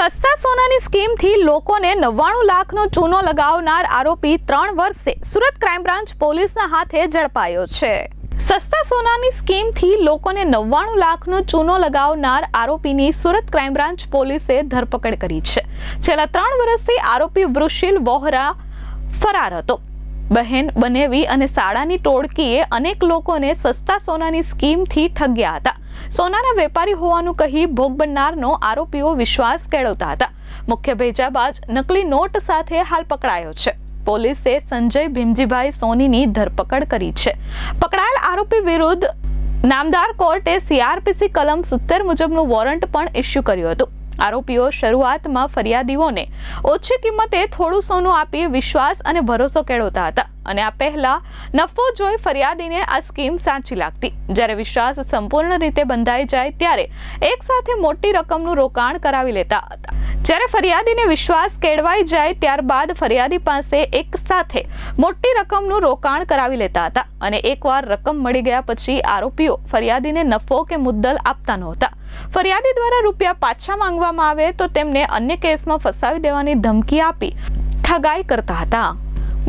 સસ્તા સોનાની સ્કીમથી લોકોને નવ્વાણું લાખનો ચૂનો લગાવનાર આરોપી ત્રણ વર્ષે સુરત ક્રાઇમ બ્રાન્ચ પોલીસના હાથે ઝડપાયો છે. સસ્તા સોનાની સ્કીમથી લોકોને નવ્વાણું લાખનો ચૂનો લગાવનાર આરોપીની સુરત ક્રાઇમ બ્રાન્ચ પોલીસે ધરપકડ કરી છે. છેલ્લા ત્રણ વર્ષથી આરોપી વૃષિલ વોહરા ફરાર હતો. બહેન બનેવી અને શાળાની ટોળકીએ અનેક લોકોને સસ્તા સોનાની સ્કીમથી ઠગ્યા હતા. સોનાના વેપારી હોવાનું કહી ભોગ બનનારનો આરોપીઓ વિશ્વાસ કેળવતા હતા. મુખ્ય ભેજાબાજ નકલી નોટ સાથે હાલ પકડાયો છે. પોલીસે સંજય ભીમજીભાઈ સોનીની ધરપકડ કરી છે. પકડાયેલ આરોપી વિરુદ્ધ નામદાર કોર્ટે સીઆરપીસી કલમ સિત્તેર મુજબનું વોરંટ પણ ઇસ્યુ કર્યું હતું. આરોપીઓ શરૂઆતમાં ફરિયાદીઓને ઓછી કિંમતે થોડું સોનું આપી વિશ્વાસ અને ભરોસો કેળવતા હતા. અને આ પહેલા નફો જોઈ ફરિયાદીને આ સ્કીમ સાચી લાગતી. જ્યારે વિશ્વાસ સંપૂર્ણ રીતે બંધાઈ જાય ત્યારે એક સાથે મોટી રકમનું રોકાણ કરાવી લેતા હતા. જ્યારે ફરિયાદીને વિશ્વાસ કેળવાઈ જાય ત્યારબાદ ફરિયાદી પાસે એક સાથે મોટી રકમનું રોકાણ કરાવી લેતા હતા અને એકવાર રકમ મળી ગયા પછી આરોપીઓ ફરિયાદીને નફો કે મુદ્દલ આપતા નહોતા. ફરિયાદી દ્વારા રૂપિયા પાછા માંગવામાં આવે તો તેમને અન્ય કેસમાં ફસાવી દેવાની ધમકી આપી ઠગાઈ કરતા હતા.